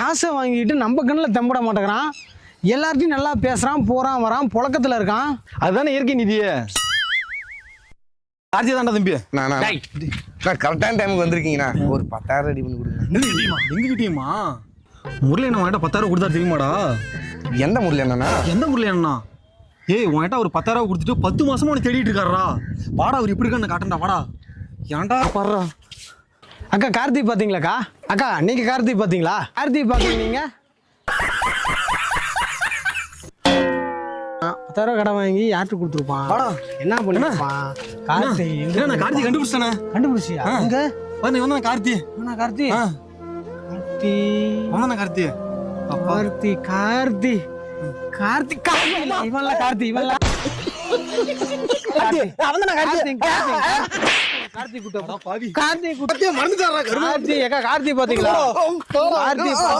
காசை வாங்கிட்டு நம்ம கண்ணில் தம்பிட மாட்டேங்கிறான். எல்லார்ட்டையும் நல்லா பேசுகிறான் போகிறான் வரான் புழக்கத்தில் இருக்கான். அதுதானே இயற்கை நிதியே கார்த்திகை தாண்டா தம்பி. நான் கரெக்டான டைமுக்கு வந்திருக்கீங்கண்ணா. ஒரு பத்தாயிரம் ரெடி பண்ணி கொடுங்க. எங்க கிட்டியமா? எங்க கிட்டியமா? முரளி அண்ணா உன்கிட்ட பத்தாயிரம் கொடுத்தா தெரியுமாடா? எந்த முறையில் என்னண்ணா எந்த முரளி அண்ணா ஏய் உன்கிட்ட ஒரு பத்தாயிரம் கொடுத்துட்டு பத்து மாசமா உனக்கு தேடிட்டு இருக்காரா வாடா அவர் இப்படி இருக்கான்னு காட்டண்டா வாடா. ஏன்டா? பாடுறா. அக்கா கார்த்திக் பார்த்தீங்களாக்கா அக்கா நீங்கள் கார்த்திக் பார்த்தீங்களா கார்த்திக் பார்க்கல நீங்கள் பத்தாயிரம் கடை வாங்கி யார்கிட்ட கொடுத்துருப்பான். என்ன பண்ணிருப்பான்? என்ன நான் கார்த்தி கண்டுபிடிச்சிட்டானே? கண்டுபிடிச்சியா? ஆ. எங்க வந்து வந்தா கார்த்தி? என்ன கார்த்தி? கார்த்தி. வந்தானே கார்த்தி? கார்த்தி கார்த்தி. கார்த்தி கார்த்தி. இவன்ல கார்த்தி இவன்ல கார்த்தி. அவன் கார்த்தி கார்த்தி. கார்த்தி கூட்டம் பாவி கார்த்தி கூட்டம். மறந்துட்டாரா கார்த்தி ஏக்கா கார்த்தி பாத்தீங்களா? கார்த்தி